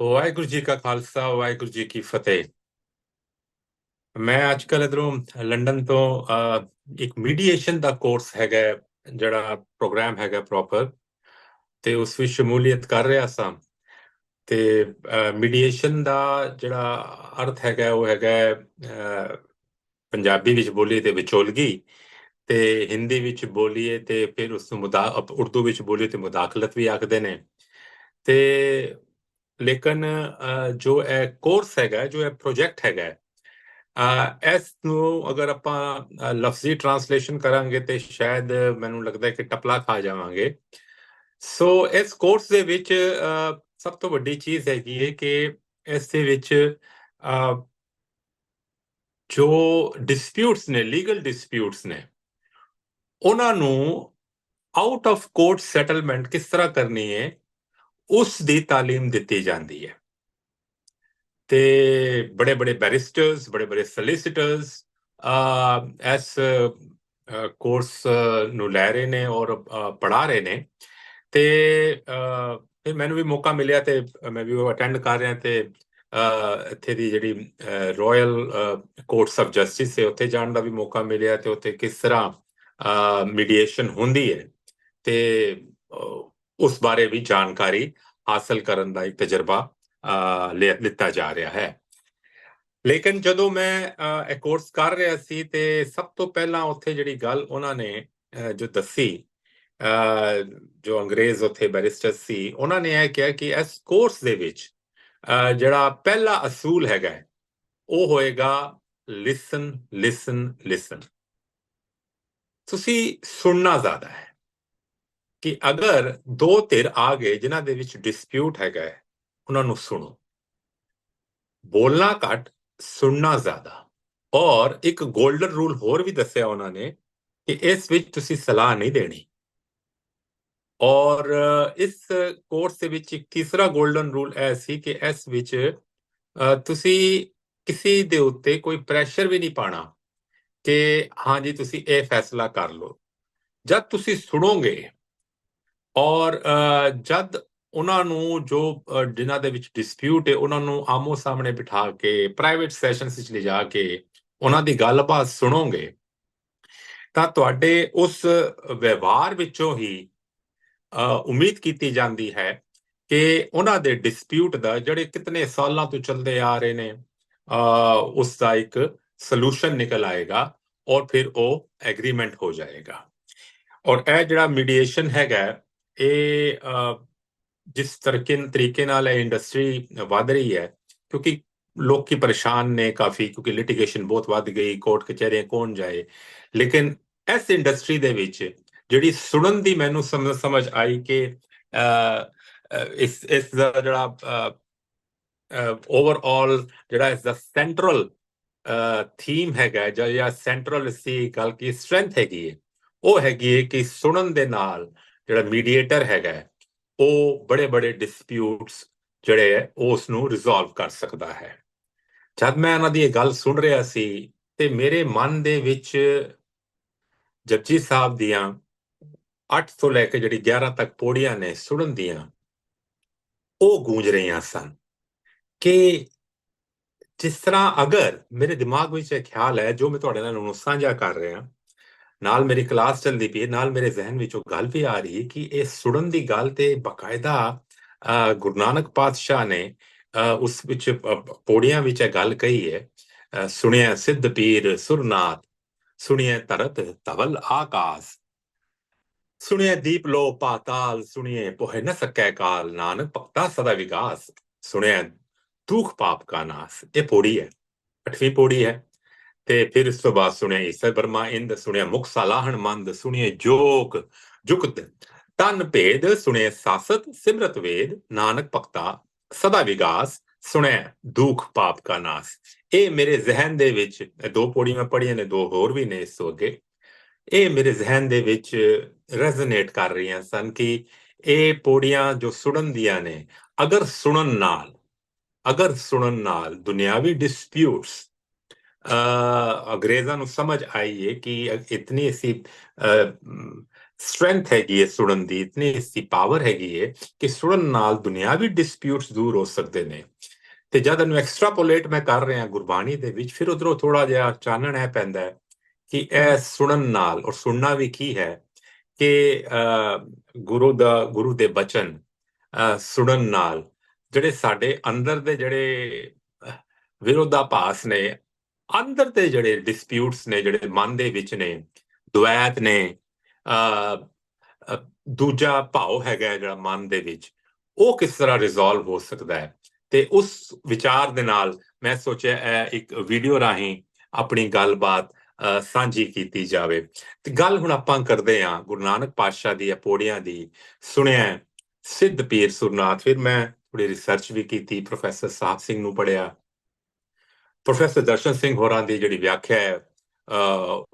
ਵਾਹਿਗੁਰੂ ਜੀ ਕਾ ਖਾਲਸਾ, ਵਾਹਿਗੁਰੂ ਜੀ ਕੀ ਫਤਿਹ। ਮੈਂ ਅੱਜ ਕੱਲ ਇਧਰੋਂ ਲੰਡਨ ਤੋਂ ਇੱਕ ਮੀਡੀਏਸ਼ਨ ਦਾ ਕੋਰਸ ਹੈਗਾ, ਜਿਹੜਾ ਪ੍ਰੋਗਰਾਮ ਹੈਗਾ ਪ੍ਰੋਪਰ ਤੇ ਉਸ ਵਿੱਚ ਸ਼ਮੂਲੀਅਤ ਕਰ ਰਿਹਾ ਸਾਂ। ਤੇ ਮੀਡੀਏਸ਼ਨ ਦਾ ਜਿਹੜਾ ਅਰਥ ਹੈਗਾ, ਉਹ ਹੈਗਾ ਪੰਜਾਬੀ ਵਿੱਚ ਬੋਲੀਏ ਤੇ ਵਿਚੋਲਗੀ, ਤੇ ਹਿੰਦੀ ਵਿੱਚ ਬੋਲੀਏ ਤੇ ਫਿਰ ਉਸ ਨੂੰ ਮੁਦਾ ਉਰਦੂ ਵਿੱਚ ਬੋਲੀਏ ਤੇ ਮੁਦਾਖਲਤ ਵੀ ਆਖਦੇ ਨੇ। ਤੇ ਲੇਕਿਨ ਜੋ ਇਹ ਕੋਰਸ ਹੈਗਾ, ਜੋ ਇਹ ਪ੍ਰੋਜੈਕਟ ਹੈਗਾ ਇਸ ਨੂੰ ਅਗਰ ਆਪਾਂ ਲਫ਼ਜ਼ੀ ਟਰਾਂਸਲੇਸ਼ਨ ਕਰਾਂਗੇ ਤੇ ਸ਼ਾਇਦ ਮੈਨੂੰ ਲੱਗਦਾ ਹੈ ਕਿ ਟਪਲਾ ਖਾ ਜਾਵਾਂਗੇ। ਸੋ ਇਸ ਕੋਰਸ ਦੇ ਵਿੱਚ ਸਭ ਤੋਂ ਵੱਡੀ ਚੀਜ਼ ਹੈਗੀ ਹੈ ਕਿ ਇਸ ਦੇ ਵਿੱਚ ਜੋ ਡਿਸਪਿਊਟਸ ਨੇ ਲੀਗਲ ਡਿਸਪਿਊਟਸ ਨੇ, ਉਹਨਾਂ ਨੂੰ ਆਊਟ ਆਫ ਕੋਰਟ ਸੈਟਲਮੈਂਟ ਕਿਸ ਤਰ੍ਹਾਂ ਕਰਨੀ ਹੈ ਉਸ ਦੀ ਤਾਲੀਮ ਦਿੱਤੀ ਜਾਂਦੀ ਹੈ। ਤੇ ਬੜੇ ਬੜੇ ਬੈਰਿਸਟਰਸ ਬੜੇ ਬੜੇ ਸੋਲਿਸਿਟਰਸ ਇਸ ਕੋਰਸ ਨੂੰ ਲੈ ਰਹੇ ਨੇ ਔਰ ਪੜ੍ਹਾ ਰਹੇ ਨੇ। ਤੇ ਫਿਰ ਮੈਨੂੰ ਵੀ ਮੌਕਾ ਮਿਲਿਆ ਤੇ ਮੈਂ ਵੀ ਉਹ ਅਟੈਂਡ ਕਰ ਰਿਹਾ ਤੇ ਇੱਥੇ ਦੀ ਜਿਹੜੀ ਰਾਇਲ ਕੋਰਟਸ ਆਫ ਜਸਟਿਸ ਹੈ, ਉੱਥੇ ਜਾਣ ਦਾ ਵੀ ਮੌਕਾ ਮਿਲਿਆ ਤੇ ਉੱਥੇ ਕਿਸ ਤਰ੍ਹਾਂ ਮੀਡੀਏਸ਼ਨ ਹੁੰਦੀ ਹੈ। ਤੇ ਉਸ ਬਾਰੇ ਵੀ ਜਾਣਕਾਰੀ ਹਾਸਲ ਕਰਨ ਦਾ ਇੱਕ ਤਜਰਬਾ ਅਹ, ਲਿ- ਲਿੱਤਾ ਜਾ ਰਿਹਾ ਹੈ। ਲੇਕਿਨ ਜਦੋਂ ਮੈਂ ਇਹ ਕੋਰਸ ਕਰ ਰਿਹਾ ਸੀ ਤੇ ਸਭ ਤੋਂ ਪਹਿਲਾਂ ਉੱਥੇ ਜਿਹੜੀ ਗੱਲ ਉਹਨਾਂ ਨੇ ਜੋ ਦੱਸੀ ਅਹ, ਜੋ ਅੰਗਰੇਜ਼ ਉੱਥੇ ਬੈਰਿਸਟਰ ਸੀ ਉਹਨਾਂ ਨੇ ਇਹ ਕਿਹਾ ਕਿ ਇਸ ਕੋਰਸ ਦੇ ਵਿੱਚ ਜਿਹੜਾ ਪਹਿਲਾ ਅਸੂਲ ਹੈਗਾ ਹੈ, ਉਹ ਹੋਏਗਾ ਲਿਸਨ ਲਿਸਨ ਲਿਸਨ ਤੁਸੀਂ ਸੁਣਨਾ ਜ਼ਿਆਦਾ ਹੈ। ਕਿ ਅਗਰ ਦੋ ਧਿਰ ਆ ਗਏ ਜਿਨ੍ਹਾਂ ਦੇ ਵਿੱਚ ਡਿਸਪਿਊਟ ਹੈਗਾ ਹੈ, ਉਹਨਾਂ ਨੂੰ ਸੁਣੋ। ਬੋਲਣਾ ਘੱਟ ਸੁਣਨਾ ਜ਼ਿਆਦਾ। ਔਰ ਇੱਕ 골ਡਨ ਰੂਲ ਹੋਰ ਵੀ ਦੱਸਿਆ ਉਹਨਾਂ ਨੇ ਕਿ ਇਸ ਵਿੱਚ ਤੁਸੀਂ ਸਲਾਹ ਨਹੀਂ ਦੇਣੀ। ਔਰ ਇਸ ਕੋਰਸ ਦੇ ਵਿੱਚ ਇੱਕ ਤੀਸਰਾ 골ਡਨ ਰੂਲ ਇਹ ਸੀ ਕਿ ਇਸ ਵਿੱਚ ਤੁਸੀਂ ਕਿਸੇ ਦੇ ਉੱਤੇ ਕੋਈ ਪ੍ਰੈਸ਼ਰ ਵੀ ਨਹੀਂ ਪਾਣਾ ਕਿ ਹਾਂਜੀ ਤੁਸੀਂ ਇਹ ਫੈਸਲਾ ਕਰ ਲਓ। ਜਦ ਤੁਸੀਂ ਸੁਣੋਗੇ ਔਰ ਜਦ ਉਹਨਾਂ ਨੂੰ ਜੋ ਜਿਨ੍ਹਾਂ ਦੇ ਵਿੱਚ ਡਿਸਪਿਊਟ ਹੈ ਉਹਨਾਂ ਨੂੰ ਆਮੋ ਸਾਹਮਣੇ ਬਿਠਾ ਕੇ ਪ੍ਰਾਈਵੇਟ ਸੈਸ਼ਨਸ ਵਿੱਚ ਲਿਜਾ ਕੇ ਉਹਨਾਂ ਦੀ ਗੱਲਬਾਤ ਸੁਣੋਗੇ ਤਾਂ ਤੁਹਾਡੇ ਉਸ ਵਿਵਹਾਰ ਵਿੱਚੋਂ ਹੀ ਉਮੀਦ ਕੀਤੀ ਜਾਂਦੀ ਹੈ ਕਿ ਉਹਨਾਂ ਦੇ ਡਿਸਪਿਊਟ ਦਾ ਜਿਹੜੇ ਕਿਤਨੇ ਸਾਲਾਂ ਤੋਂ ਚੱਲਦੇ ਆ ਰਹੇ ਨੇ ਅ, ਉਸ ਦਾ ਇੱਕ ਸੋਲੂਸ਼ਨ ਨਿਕਲ ਆਏਗਾ ਔਰ ਫਿਰ ਉਹ ਐਗਰੀਮੈਂਟ ਹੋ ਜਾਏਗਾ। ਔਰ ਇਹ ਜਿਹੜਾ ਮੀਡੀਏਸ਼ਨ ਹੈਗਾ ਇਹ ਜਿਸ ਤਰੀਕੇ ਤਰੀਕੇ ਨਾਲ ਇਹ ਇੰਡਸਟਰੀ ਵਧ ਰਹੀ ਹੈ, ਕਿਉਂਕਿ ਲੋਕੀ ਪਰੇਸ਼ਾਨ ਨੇ ਕਾਫੀ, ਕਿਉਂਕਿ ਲਿਟੀਗੇਸ਼ਨ ਬਹੁਤ ਵੱਧ ਗਈ ਕੋਰਟ ਕਚਹਿਰੀਆਂ ਕੌਣ ਜਾਏ। ਲੇਕਿਨ ਇਸ ਇੰਡਸਟਰੀ ਦੇ ਵਿੱਚ ਜਿਹੜੀ ਸੁਣਨ ਦੀ ਮੈਨੂੰ ਸਮਝ ਸਮਝ ਆਈ ਕਿ ਇਸ ਇਸ ਦਾ ਜਿਹੜਾ ਓਵਰਆਲ ਜਿਹੜਾ ਇਸ ਦਾ ਸੈਂਟਰਲ ਥੀਮ ਹੈਗਾ ਜਾਂ ਜਾਂ ਸੈਂਟਰਲ ਸੀ ਗੱਲ ਕੀ ਸਟਰੈਂਥ ਹੈਗੀ ਹੈ, ਉਹ ਹੈਗੀ ਹੈ ਕਿ ਸੁਣਨ ਦੇ ਨਾਲ ਜਿਹੜਾ ਮੀਡੀਏਟਰ ਹੈਗਾ ਉਹ ਬੜੇ ਬੜੇ ਡਿਸਪਿਊਟਸ ਜਿਹੜੇ ਹੈ, ਉਹ ਉਸ ਨੂੰ ਰਿਜ਼ੋਲਵ ਕਰ ਸਕਦਾ ਹੈ। ਜਦ ਮੈਂ ਉਹਨਾਂ ਦੀ ਇਹ ਗੱਲ ਸੁਣ ਰਿਹਾ ਸੀ ਤੇ ਮੇਰੇ ਮਨ ਦੇ ਵਿੱਚ ਜਪਜੀ ਸਾਹਿਬ ਦੀਆਂ 8 ਤੋਂ ਲੈ ਕੇ ਜਿਹੜੀ 11 ਤੱਕ ਪੌੜੀਆਂ ਨੇ ਸੁਣਨ ਦੀਆਂ, ਉਹ ਗੂੰਜ ਰਹੀਆਂ ਸਨ ਕਿ ਜਿਸ ਤਰ੍ਹਾਂ ਅਗਰ ਮੇਰੇ ਦਿਮਾਗ ਵਿੱਚ ਇਹ ਖਿਆਲ ਹੈ, ਜੋ ਮੈਂ ਤੁਹਾਡੇ ਨਾਲ ਹੁਣ ਸਾਂਝਾ ਕਰ ਰਿਹਾ ਨਾਲ ਮੇਰੀ ਕਲਾਸ ਚੱਲਦੀ ਪਈ ਨਾਲ ਮੇਰੇ ਜ਼ਿਹਨ ਵਿੱਚ ਉਹ ਗੱਲ ਵੀ ਆ ਰਹੀ ਕਿ ਇਹ ਸੁਣਨ ਦੀ ਗੱਲ ਤੇ ਬਕਾਇਦਾ ਅ, ਗੁਰੂ ਨਾਨਕ ਪਾਤਸ਼ਾਹ ਨੇ ਅ, ਉਸ ਵਿੱਚ ਪੌੜੀਆਂ ਵਿੱਚ ਇਹ ਗੱਲ ਕਹੀ ਹੈ ਸੁਣਿਆ ਸਿੱਧ ਪੀਰ ਸੁਰਨਾਥ ਸੁਣਿਆ ਤਰਤ ਤਵਲ ਆਕਾਸ ਸੁਣਿਆ ਦੀਪ ਲੋ ਪਾਤਾਲ ਸੁਣਿਏ ਪੋਹਿ ਨ ਸਕੈ ਕਾਲ ਨਾਨਕ ਭਗਤਾ ਸਦਾ ਵਿਗਾਸ ਸੁਣਿਆ ਦੁਖ ਪਾਪ ਕਾ ਨਾਸ ਇਹ ਪੌੜੀ ਹੈ ਅੱਠਵੀਂ ਪੌੜੀ ਹੈ। ਤੇ ਫਿਰ ਇਸ ਤੋਂ ਬਾਅਦ ਸੁਣਿਆ ਈਸਰ ਵਰਮਾ, ਇੰਦ ਸੁਣਿਆ ਮੁਖ ਸਲਾਹਣ ਮੰਦ, ਸੁਣਿਆ ਜੋਗ, ਜੁਗਤ, ਤਨ ਭੇਦ, ਸੁਣਿਆ ਸਾਸਤ, ਸਿਮਰਤ ਵੇਦ, ਨਾਨਕ ਭਗਤਾ, ਸਦਾ ਵਿਗਾਸ, ਸੁਣਿਆ ਦੁਖ ਪਾਪ ਕਾ ਨਾਸ। ਇਹ ਮੇਰੇ ਜ਼ਿਹਨ ਦੇ ਵਿੱਚ ਦੋ ਪੌੜੀਆਂ ਮੈਂ ਪੜ੍ਹੀਆਂ ਨੇ, ਦੋ ਹੋਰ ਵੀ ਨੇ ਇਸ ਤੋਂ ਅੱਗੇ। ਇਹ ਮੇਰੇ ਜ਼ਿਹਨ ਦੇ ਵਿੱਚ ਰੈਜ਼ੋਨੇਟ ਕਰ ਰਹੀਆਂ ਸਨ ਕਿ ਇਹ ਪੌੜੀਆਂ ਜੋ ਸੁਣਨ ਦੀਆਂ ਨੇ, ਅਗਰ ਸੁਣਨ ਨਾਲ, ਅਗਰ ਸੁਣਨ ਨਾਲ ਦੁਨਿਆਵੀ ਡਿਸਪਿਊਟਸ ਅੰਗਰੇਜ਼ਾਂ ਨੂੰ ਸਮਝ ਆਈ ਹੈ ਕਿ ਇਤਨੀ ਅਸੀਂ ਸਟਰੈਂਥ ਹੈਗੀ ਹੈ ਸੁਣਨ ਦੀ ਇਤਨੀ ਇਸ ਪਾਵਰ ਹੈਗੀ ਹੈ ਕਿ ਸੁਣਨ ਨਾਲ ਦੁਨਿਆਵੀ ਡਿਸਪਿਊਟਸ ਦੂਰ ਹੋ ਸਕਦੇ ਨੇ ਤੇ ਜਦ ਇਹਨੂੰ ਐਕਸਟਰਾਪੋਲੇਟ ਮੈਂ ਕਰ ਰਿਹਾ ਗੁਰਬਾਣੀ ਦੇ ਵਿੱਚ ਫਿਰ ਉਧਰੋਂ ਥੋੜਾ ਜਿਹਾ ਚਾਨਣ ਹੈ ਪੈਂਦਾ ਕਿ ਇਹ ਸੁਣਨ ਨਾਲ ਔਰ ਸੁਣਨਾ ਵੀ ਕੀ ਹੈ ਕਿ ਗੁਰੂ ਦਾ ਗੁਰੂ ਦੇ ਬਚਨ ਸੁਣਨ ਨਾਲ ਜਿਹੜੇ ਸਾਡੇ ਅੰਦਰ ਦੇ ਜਿਹੜੇ ਵਿਰੋਧਾਭਾਸ ਨੇ ਅੰਦਰ ਦੇ ਜਿਹੜੇ ਡਿਸਪਿਊਟਸ ਨੇ, ਜਿਹੜੇ ਮਨ ਦੇ ਵਿੱਚ ਨੇ, ਦੁਆਇਤ ਨੇ ਦੂਜਾ ਭਾਵ ਹੈਗਾ ਜਿਹੜਾ ਮਨ ਦੇ ਵਿੱਚ, ਉਹ ਕਿਸ ਤਰ੍ਹਾਂ ਰਿਜ਼ੋਲਵ ਹੋ ਸਕਦਾ ਹੈ? ਤੇ ਉਸ ਵਿਚਾਰ ਦੇ ਨਾਲ ਮੈਂ ਸੋਚਿਆ ਇਹ ਇੱਕ ਵੀਡੀਓ ਰਾਹੀਂ ਆਪਣੀ ਗੱਲਬਾਤ ਸਾਂਝੀ ਕੀਤੀ ਜਾਵੇ। ਤੇ ਗੱਲ ਹੁਣ ਆਪਾਂ ਕਰਦੇ ਆਂ ਗੁਰੂ ਨਾਨਕ ਪਾਤਸ਼ਾਹ ਦੀ ਪੌੜੀਆਂ ਦੀ, ਸੁਣਿਆ ਸਿੱਧ ਪੀਰ ਸੁਰਨਾਥ। ਫਿਰ ਮੈਂ ਥੋੜੀ ਰਿਸਰਚ ਵੀ ਕੀਤੀ, ਪ੍ਰੋਫੈਸਰ ਸਾਹਿਬ ਸਿੰਘ ਨੂੰ ਪੜਿਆ ਪ੍ਰੋਫੈਸਰ ਦਰਸ਼ਨ ਸਿੰਘ ਹੋਰਾਂ ਦੀ ਜਿਹੜੀ ਵਿਆਖਿਆ ਹੈ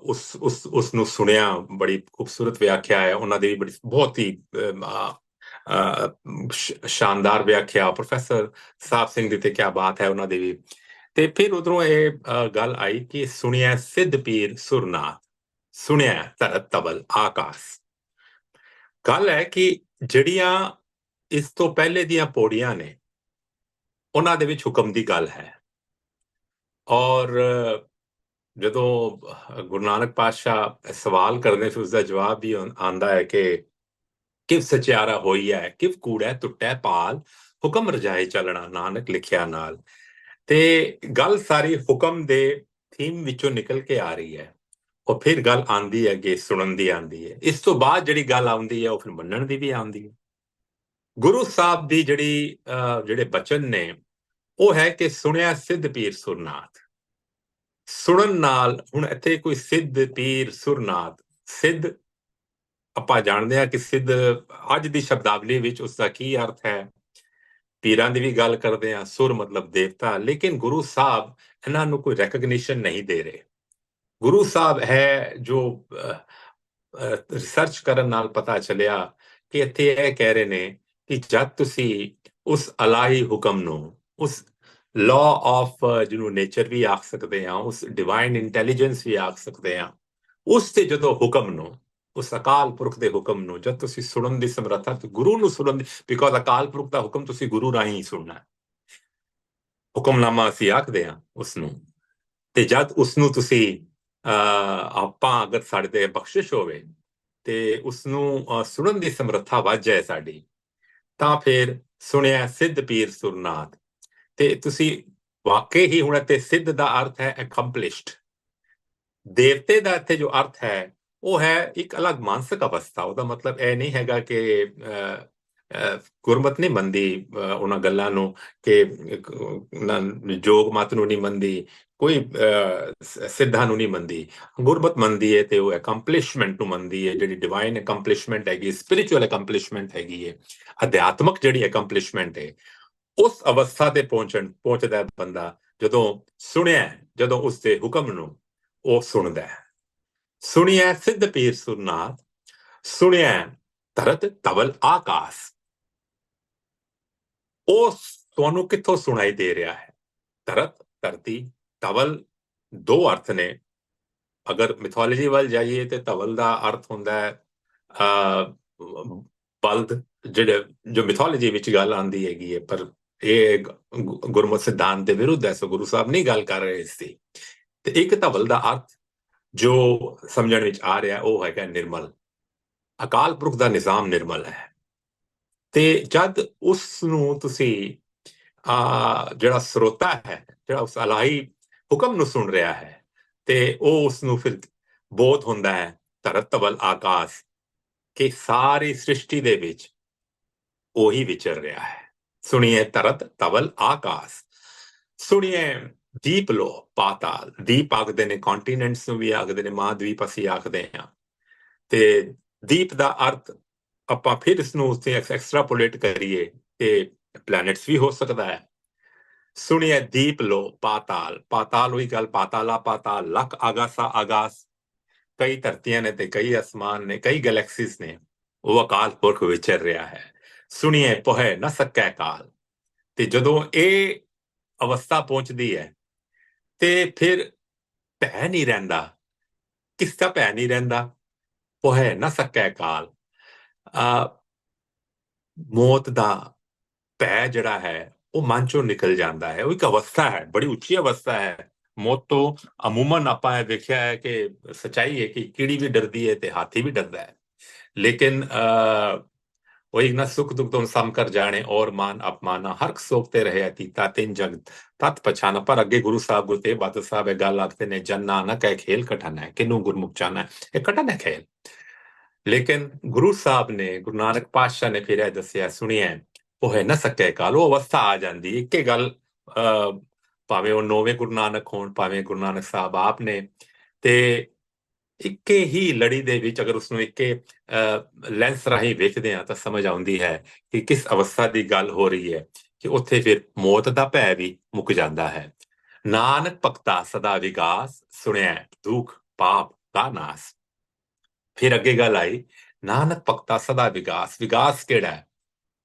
ਉਸ ਉਸ ਉਸ ਨੂੰ ਸੁਣਿਆ, ਬੜੀ ਖੂਬਸੂਰਤ ਵਿਆਖਿਆ ਹੈ, ਉਹਨਾਂ ਦੀ ਬੜੀ, ਬਹੁਤ ਹੀ ਸ਼ਾਨਦਾਰ ਵਿਆਖਿਆ। ਪ੍ਰੋਫੈਸਰ ਸਾਹਿਬ ਸਿੰਘ ਦੀ ਤੇ ਕੀ ਬਾਤ ਹੈ ਉਹਨਾਂ ਦੀ ਵੀ। ਤੇ ਫਿਰ ਉਧਰੋਂ ਇਹ ਗੱਲ ਆਈ ਕਿ ਸੁਣਿਆ ਸਿੱਧ ਪੀਰ ਸੁਰਨਾਥ, ਸੁਣਿਆ ਤਰਤ ਤਬਲ ਆਕਾਸ਼। ਗੱਲ ਹੈ ਕਿ ਜਿਹੜੀਆਂ ਇਸ ਤੋਂ ਪਹਿਲੇ ਦੀਆਂ ਪੌੜੀਆਂ ਨੇ, ਉਹਨਾਂ ਦੇ ਵਿੱਚ ਹੁਕਮ ਦੀ ਗੱਲ ਹੈ। ਔਰ ਜਦੋਂ ਗੁਰੂ ਨਾਨਕ ਪਾਤਸ਼ਾਹ ਸਵਾਲ ਕਰਦੇ ਫਿਰ ਉਸ ਦਾ ਜਵਾਬ ਵੀ ਆਂਦਾ ਹੈ ਕਿ ਕਿਵ ਸਚਿਆਰਾ ਹੋਈ ਹੈ, ਕਿਵ ਕੂੜਾ ਟੁੱਟੈ ਪਾਲ, ਹੁਕਮ ਰਜਾਏ ਚੱਲਣਾ, ਨਾਨਕ ਲਿਖਿਆ ਨਾਲ। ਤੇ ਗੱਲ ਸਾਰੀ ਹੁਕਮ ਦੇ ਥੀਮ ਵਿੱਚੋਂ ਨਿਕਲ ਕੇ ਆ ਰਹੀ ਹੈ। ਉਹ ਫਿਰ ਗੱਲ ਆਂਦੀ ਹੈ ਕਿ ਸੁਣਨ ਦੀ ਆਂਦੀ ਹੈ। ਇਸ ਤੋਂ ਬਾਅਦ ਜਿਹੜੀ ਗੱਲ ਆਉਂਦੀ ਹੈ, ਉਹ ਫਿਰ ਮੰਨਣ ਦੀ ਵੀ ਆਉਂਦੀ ਹੈ। ਗੁਰੂ ਸਾਹਿਬ ਦੀ ਜਿਹੜੀ ਜਿਹੜੇ ਬਚਨ ਨੇ ਉਹ ਹੈ ਕਿ ਸੁਣਿਆ ਸਿੱਧ ਪੀਰ ਸੁਰਨਾਥ। ਸੁਣਨ ਨਾਲ ਹੁਣ ਇੱਥੇ ਕੋਈ ਸਿੱਧ ਪੀਰ ਸੁਰਨਾਥ, ਸਿੱਧ ਆਪਾਂ ਜਾਣਦੇ ਆ ਕਿ ਸਿੱਧ ਅੱਜ ਦੀ ਸ਼ਬਦਾਵਲੀ ਵਿੱਚ ਉਸ ਦਾ ਕੀ ਅਰਥ ਹੈ। ਪੀਰਾਂ ਦੀ ਵੀ ਗੱਲ ਕਰਦੇ ਆ ਸੁਰ ਮਤਲਬ ਦੇਵਤਾ, ਲੇਕਿਨ ਗੁਰੂ ਸਾਹਿਬ ਇਹਨਾਂ ਨੂੰ ਕੋਈ ਰੈਕਗਨੀਸ਼ਨ ਨਹੀਂ ਦੇ ਰਹੇ। ਗੁਰੂ ਸਾਹਿਬ ਹੈ ਜੋ ਰਿਸਰਚ ਕਰਨ ਨਾਲ ਪਤਾ ਚੱਲਿਆ ਕਿ ਇੱਥੇ ਇਹ ਕਹਿ ਰਹੇ ਨੇ ਕਿ ਜਦ ਤੁਸੀਂ ਉਸ ਅਲਾਹੀ ਹੁਕਮ ਨੂੰ, ਉਸ ਲਾ ਆਫ uh, ਜਿਹਨੂੰ ਨੇਚਰ ਵੀ ਆਖ ਸਕਦੇ ਆ ਉਸ ਡਿਵਾਈਨ ਇੰਟੈਲੀਜੈਂਸ ਵੀ ਆਖ ਸਕਦੇ ਆ ਉਸ ਤੇ ਜਦੋਂ ਹੁਕਮ ਨੂੰ, ਉਸ ਅਕਾਲ ਪੁਰਖ ਦੇ ਹੁਕਮ ਨੂੰ, ਜਦ ਤੁਸੀਂ ਸੁਣਨ ਦੀ ਸਮਰੱਥਾ, ਤੇ ਗੁਰੂ ਨੂੰ ਸੁਣਨ ਦੀ ਬਿਕੋਜ਼ ਅਕਾਲ ਪੁਰਖ ਦਾ ਹੁਕਮ ਤੁਸੀਂ ਗੁਰੂ ਰਾਹੀਂ ਸੁਣਨਾ ਹੈ। ਹੁਕਮਨਾਮਾ ਅਸੀਂ ਆਖਦੇ ਆ ਉਸ ਨੂੰ ਤੇ ਜਦ ਉਸ ਨੂੰ ਤੁਸੀਂ ਆਪਾਂ ਅਗਰ ਸਾਡੇ ਤੇ ਬਖਸ਼ਿਸ਼ ਹੋਵੇ, ਤੇ ਉਸ ਨੂੰ ਸੁਣਨ ਦੀ ਸਮਰੱਥਾ ਵੱਜ ਜਾਏ ਸਾਡੀ, ਤਾਂ ਫਿਰ ਸੁਣਿਆ ਸਿੱਧ ਪੀਰ ਸੁਰਨਾਥ ਤੇ ਤੁਸੀਂ ਵਾਕਈ ਹੀ ਹੁਣ ਇੱਥੇ ਸਿੱਧ ਦਾ ਅਰਥ ਹੈ ਅਕੰਪਲਿਸ਼ਡ ਦੇਵਤੇ ਦਾ ਇੱਥੇ ਜੋ ਅਰਥ ਹੈ, ਉਹ ਹੈ ਇੱਕ ਅਲੱਗ ਮਾਨਸਿਕ ਅਵਸਥਾ। ਉਹਦਾ ਮਤਲਬ ਇਹ ਨਹੀਂ ਹੈਗਾ ਕਿ ਗੁਰਮਤ ਨਹੀਂ ਮੰਦੀ ਉਹਨਾਂ ਗੱਲਾਂ ਨੂੰ ਕਿ ਜੋਗ ਮਤ ਨੂੰ ਨਹੀਂ ਮੰਦੀ ਕੋਈ ਸਿੱਧਾ ਨੂੰ ਨਹੀਂ ਮੰਦੀ ਗੁਰਮਤ ਮੰਦੀ ਹੈ ਤੇ ਉਹ ਅਕੰਪਲਿਸ਼ਮੈਂਟ ਨੂੰ ਮੰਦੀ ਹੈ ਜਿਹੜੀ ਡਿਵਾਈਨ ਅਕੰਪਲਿਸ਼ਮੈਂਟ ਹੈਗੀ ਸਪਿਰਚੁਅਲ ਅਕੰਪਲਿਸ਼ਮੈਂਟ ਹੈਗੀ ਹੈ ਅਧਿਆਤਮਕ ਜਿਹੜੀ ਅਕੰਪਲਿਸ਼ਮੈਂਟ ਹੈ ਉਸ ਅਵਸਥਾ ਤੇ ਪਹੁੰਚਣ, ਪਹੁੰਚਦਾ ਬੰਦਾ ਜਦੋਂ ਸੁਣਿਆ, ਜਦੋਂ ਉਸ ਦੇ ਹੁਕਮ ਨੂੰ ਉਹ ਸੁਣਦਾ ਹੈ। ਸੁਣਿਆ ਸਿੱਧ ਪੀਰ ਸੁਰਨਾਥ, ਸੁਣਿਆ ਤਰਤ ਤਵਲ ਆਕਾਸ਼। ਉਹ ਤੁਹਾਨੂੰ ਕਿੱਥੋਂ ਸੁਣਾਈ ਦੇ ਰਿਹਾ ਹੈ? ਤਰਤ ਧਰਤੀ ਤਵਲ ਦੋ ਅਰਥ ਨੇ। ਅਗਰ ਮਿਥੋਲੋਜੀ ਵੱਲ ਜਾਈਏ ਤੇ ਤਵਲ ਦਾ ਅਰਥ ਹੁੰਦਾ ਹੈ ਬਲਦ, ਜਿਹੜੇ, ਜੋ ਮਿਥੋਲੋਜੀ ਵਿੱਚ ਗੱਲ ਆਂਦੀ ਹੈਗੀ ਹੈ, ਪਰ ਇਹ ਗੁਰਮਤਿ ਸਿਧਾਂਤ ਦੇ ਵਿਰੁੱਧ ਹੈ ਸੋ ਗੁਰੂ ਸਾਹਿਬ ਨਹੀਂ ਗੱਲ ਕਰ ਰਹੇ ਸੀ ਤੇ ਇੱਕ ਧਵਲ ਦਾ ਅਰਥ ਜੋ ਸਮਝਣ ਵਿੱਚ ਆ ਰਿਹਾ ਉਹ ਹੈਗਾ ਨਿਰਮਲ ਅਕਾਲ ਪੁਰਖ ਦਾ ਨਿਜ਼ਾਮ ਨਿਰਮਲ ਹੈ ਤੇ ਜਦ ਉਸ ਨੂੰ ਤੁਸੀਂ ਆ ਜਿਹੜਾ ਸਰੋਤਾ ਹੈ ਜਿਹੜਾ ਉਸ ਅਲਾਹੀ ਹੁਕਮ ਨੂੰ ਸੁਣ ਰਿਹਾ ਹੈ ਤੇ ਉਹ ਉਸ ਨੂੰ ਫਿਰ ਬੋਧ ਹੁੰਦਾ ਹੈ ਤਰਤਵਲ ਆਕਾਸ਼ ਕਿ ਸਾਰੀ ਸ੍ਰਿਸ਼ਟੀ ਦੇ ਵਿੱਚ ਉਹੀ ਵਿਚਰ ਰਿਹਾ ਹੈ ਸੁਣੀਏ ਤਰਤ ਤਵਲ ਆਕਾਸ਼ ਸੁਣੀਏ ਦੀਪ ਲੋ ਪਾਤਾਲ ਦੀਪ ਆਖਦੇ ਨੇ ਕੰਟੀਨੈਂਟਸ ਨੂੰ ਵੀ ਆਖਦੇ ਨੇ ਮਹਾਦਵੀਪ ਅਸੀਂ ਆਖਦੇ ਹਾਂ ਤੇ ਦੀਪ ਦਾ ਅਰਥ ਆਪਾਂ ਫਿਰ ਇਸ ਨੂੰ ਉਸੇ ਐਕਸਟਰਾਪੋਲੇਟ ਕਰੀਏ ਤੇ ਪਲੈਨਟਸ ਵੀ ਹੋ ਸਕਦਾ ਹੈ ਸੁਣੀਏ ਦੀਪ ਲੋ ਪਾਤਾਲ ਪਾਤਾਲ ਹੋਈ ਗੱਲ ਪਾਤਾਲਾ ਪਾਤਾਲ ਲੱਖ ਆਗਾਸਾ ਆਗਾਸ ਕਈ ਧਰਤੀਆਂ ਨੇ ਤੇ ਕਈ ਅਸਮਾਨ ਨੇ ਕਈ ਗੈਲੈਕਸੀਜ਼ ਨੇ ਉਹ ਅਕਾਲ ਪੁਰਖ ਵਿਚਰ ਰਿਹਾ ਹੈ ਸੁਣੀਏ, ਪੋਹੇ ਨਾ ਸਕੈ ਕਾਲ। ਤੇ ਜਦੋਂ ਇਹ ਅਵਸਥਾ ਪਹੁੰਚਦੀ ਹੈ, ਤੇ ਫਿਰ ਭੈ ਨਹੀਂ ਰਹਿੰਦਾ। ਕਿਸ ਦਾ ਭੈ ਨਹੀਂ ਰਹਿੰਦਾ? ਪੋਹੇ ਨਾ ਸਕੈ ਕਾਲ। ਆ, ਮੌਤ ਦਾ ਭੈ ਜਿਹੜਾ ਹੈ, ਉਹ ਮਨ ਚੋਂ ਨਿਕਲ ਜਾਂਦਾ ਹੈ। ਉਹ ਇੱਕ ਅਵਸਥਾ ਹੈ, ਬੜੀ ਉੱਚੀ ਅਵਸਥਾ ਹੈ। ਮੌਤ ਤੋਂ ਅਮੂਮਨ ਆਪਾਂ ਇਹ ਵੇਖਿਆ ਹੈ ਕਿ ਸਚਾਈ ਹੈ ਕਿ ਕੀੜੀ ਵੀ ਡਰਦੀ ਹੈ ਤੇ ਹਾਥੀ ਵੀ ਡਰਦਾ ਹੈ। ਲੇਕਿਨ ਉਹ ਇੱਕ ਨਾ ਸੁਖ ਦੁਖ ਤੋਂ ਸਮ ਕਰ ਜਾਣੇ, ਔਰ ਮਾਨ ਅਪਮਾਨਾ, ਹਰ ਸੋਖਤੇ ਰਹੇ ਤੀਤਾ ਤਿੰਨ ਜਗ ਤਤ ਅੱਗੇ ਗੁਰੂ ਸਾਹਿਬ ਗੁਰਤੇ ਬਾਤ ਸਾਹਿਬ ਇਹ ਗੱਲ ਆਖਦੇ ਨੇ, ਜਨ ਨਾਨਕ ਹੈ ਖੇਲ ਕਟਾਣਾ ਹੈ, ਕਿਨੂੰ ਗੁਰਮੁਖ ਚਾਹਨਾ ਹੈ ਇਹ ਕਟਾਣਾ ਖੇਲ। ਲੇਕਿਨ ਗੁਰੂ ਸਾਹਿਬ ਨੇ, ਗੁਰੂ ਨਾਨਕ ਪਾਤਸ਼ਾਹ ਨੇ ਫਿਰ ਇਹ ਦੱਸਿਆ ਸੁਣਿਆ ਉਹ ਹੈ ਨਾ ਸਕੇ ਕਾਲ, ਉਹ ਅਵਸਥਾ ਆ ਜਾਂਦੀ ਇੱਕੇ ਗੱਲ ਭਾਵੇਂ ਉਹ ਨੌਵੇਂ ਗੁਰੂ ਨਾਨਕ ਹੋਣ, ਭਾਵੇਂ ਗੁਰੂ ਨਾਨਕ ਸਾਹਿਬ ਆਪ ਨੇ। ਤੇ ਇੱਕੇ ਹੀ ਲੜੀ ਦੇ ਵਿੱਚ ਅਗਰ ਉਸ ਨੂੰ ਇੱਕੇ ਲੈਂਸ ਰਾਹੀਂ ਵੇਖਦੇ ਆ ਤਾਂ ਸਮਝ ਆਉਂਦੀ ਹੈ ਕਿ ਕਿਸ ਅਵਸਥਾ ਦੀ ਗੱਲ ਹੋ ਰਹੀ ਹੈ ਕਿ ਉੱਥੇ ਫਿਰ ਮੌਤ ਦਾ ਭੈ ਵੀ ਮੁੱਕ ਜਾਂਦਾ ਹੈ। ਨਾਨਕ ਭਗਤਾ ਸਦਾ ਵਿਗਾਸ ਸੁਣਿਆ ਦੁੱਖ, ਪਾਪ ਦਾ ਨਾਸ। ਫਿਰ ਅੱਗੇ ਗੱਲ ਆਈ, ਨਾਨਕ ਭਗਤਾ ਸਦਾ ਵਿਗਾਸ ਵਿਗਾਸ ਕਿਹੜਾ ਹੈ?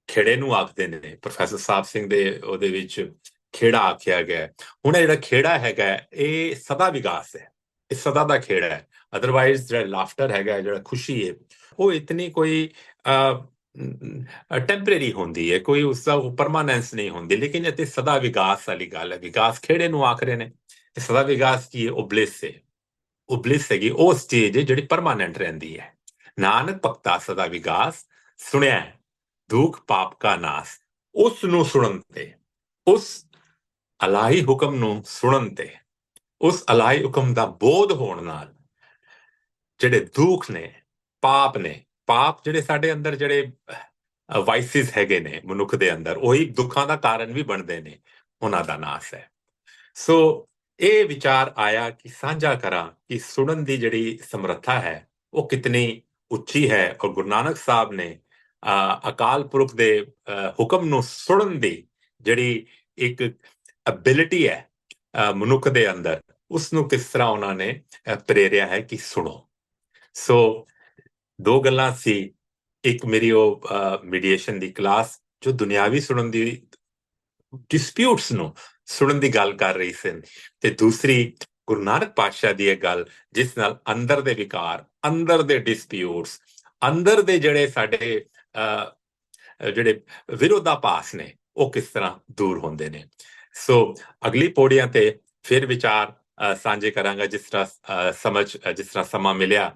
ਖੇੜੇ ਨੂੰ ਆਖਦੇ ਨੇ, ਪ੍ਰੋਫੈਸਰ ਸਾਹਿਬ ਸਿੰਘ ਦੇ ਉਹਦੇ ਵਿੱਚ ਖੇੜਾ ਆਖਿਆ ਗਿਆ ਹੁਣ ਇਹ ਜਿਹੜਾ ਖੇੜਾ ਹੈਗਾ ਇਹ ਸਦਾ ਵਿਗਾਸ ਹੈ, ਇਹ ਸਦਾ ਦਾ ਖੇੜਾ ਹੈ। ਅਦਰਵਾਈਜ਼ ਜਿਹੜਾ ਲਾਫਟਰ ਹੈਗਾ, ਜਿਹੜਾ ਖੁਸ਼ੀ ਹੈ, ਉਹ ਇਤਨੀ ਕੋਈ ਟੈਂਪਰੇਰੀ ਹੁੰਦੀ ਹੈ, ਕੋਈ ਉਸ ਦਾ ਪਰਮਾਨੈਂਸ ਨਹੀਂ ਹੁੰਦੀ। ਲੇਕਿਨ ਇਹ ਸਦਾ ਵਿਕਾਸ ਵਾਲੀ ਗੱਲ ਹੈ। ਵਿਕਾਸ ਖੇੜੇ ਨੂੰ ਆਖ ਰਹੇ ਨੇ? ਇਹ ਸਦਾ ਵਿਗਾਸ ਕੀ ਹੈ? ਉਹ ਬਲਿਸ ਹੈ। ਉਹ ਬਲਿਸ ਹੈਗੀ, ਉਹ ਸਟੇਜ ਹੈ ਜਿਹੜੀ ਪਰਮਾਨੈਂਟ ਰਹਿੰਦੀ ਹੈ। ਨਾਨਕ ਭਗਤਾ ਸਦਾ ਵਿਕਾਸ, ਸੁਣਿਆ ਦੁੱਖ ਪਾਪ ਕਾ ਨਾਸ। ਉਸ ਨੂੰ ਸੁਣਨ ਤੇ, ਉਸ ਅਲਾਹੀ ਹੁਕਮ ਨੂੰ ਸੁਣਨ ਤੇ, ਉਸ ਅਲਾਹੀ ਹੁਕਮ ਦਾ ਬੋਧ ਹੋਣ ਨਾਲ ਜਿਹੜੇ ਦੁੱਖ ਨੇ, ਪਾਪ ਨੇ, ਪਾਪ ਜਿਹੜੇ ਸਾਡੇ ਅੰਦਰ ਜਿਹੜੇ ਵਾਈਸਿਸ ਹੈਗੇ ਨੇ ਮਨੁੱਖ ਦੇ ਅੰਦਰ, ਉਹੀ ਦੁੱਖਾਂ ਦਾ ਕਾਰਨ ਵੀ ਬਣਦੇ ਨੇ, ਉਹਨਾਂ ਦਾ ਨਾਸ ਹੈ। ਸੋ ਇਹ ਵਿਚਾਰ ਆਇਆ ਕਿ ਸਾਂਝਾ ਕਰਾਂ ਕਿ ਸੁਣਨ ਦੀ ਜਿਹੜੀ ਸਮਰੱਥਾ ਹੈ, ਉਹ ਕਿਤਨੀ ਉੱਚੀ ਹੈ ਔਰ ਗੁਰੂ ਨਾਨਕ ਸਾਹਿਬ ਨੇ ਅਕਾਲ ਪੁਰਖ ਦੇ ਹੁਕਮ ਨੂੰ ਸੁਣਨ ਦੀ ਜਿਹੜੀ ਇੱਕ ਐਬਿਲਿਟੀ ਹੈ ਮਨੁੱਖ ਦੇ ਅੰਦਰ ਉਸ ਨੂੰ ਕਿਸ ਤਰ੍ਹਾਂ ਉਹਨਾਂ ਨੇ ਪ੍ਰੇਰਿਆ ਹੈ ਕਿ ਸੁਣੋ। ਸੋ ਦੋ ਗੱਲਾਂ ਸੀ। ਇੱਕ ਮੇਰੀ ਉਹ ਮੀਡੀਏਸ਼ਨ ਦੀ ਕਲਾਸ ਜੋ ਦੁਨਿਆਵੀ ਸੁਣਨ ਦੀ ਡਿਸਪਿਊਟਸ ਨੂੰ ਸੁਣਨ ਦੀ ਗੱਲ ਕਰ ਰਹੀ ਸੀ। ਤੇ ਦੂਸਰੀ ਗੁਰੂ ਨਾਨਕ ਪਾਤਸ਼ਾਹ ਦੀ ਇਹ ਗੱਲ, ਜਿਸ ਨਾਲ ਅੰਦਰ ਦੇ ਵਿਕਾਰ, ਅੰਦਰ ਦੇ ਡਿਸਪਿਊਟਸ ਅੰਦਰ ਦੇ ਜਿਹੜੇ ਸਾਡੇ ਜਿਹੜੇ ਵਿਰੋਧਾਪਾਸ ਨੇ, ਉਹ ਕਿਸ ਤਰ੍ਹਾਂ ਦੂਰ ਹੁੰਦੇ ਨੇ। ਸੋ ਅਗਲੀ ਪੌੜੀਆਂ ਤੇ ਫਿਰ ਵਿਚਾਰ ਸਾਂਝੇ ਕਰਾਂਗਾ ਜਿਸ ਤਰ੍ਹਾਂ ਸਮਝ, ਜਿਸ ਤਰ੍ਹਾਂ ਸਮਾਂ ਮਿਲਿਆ।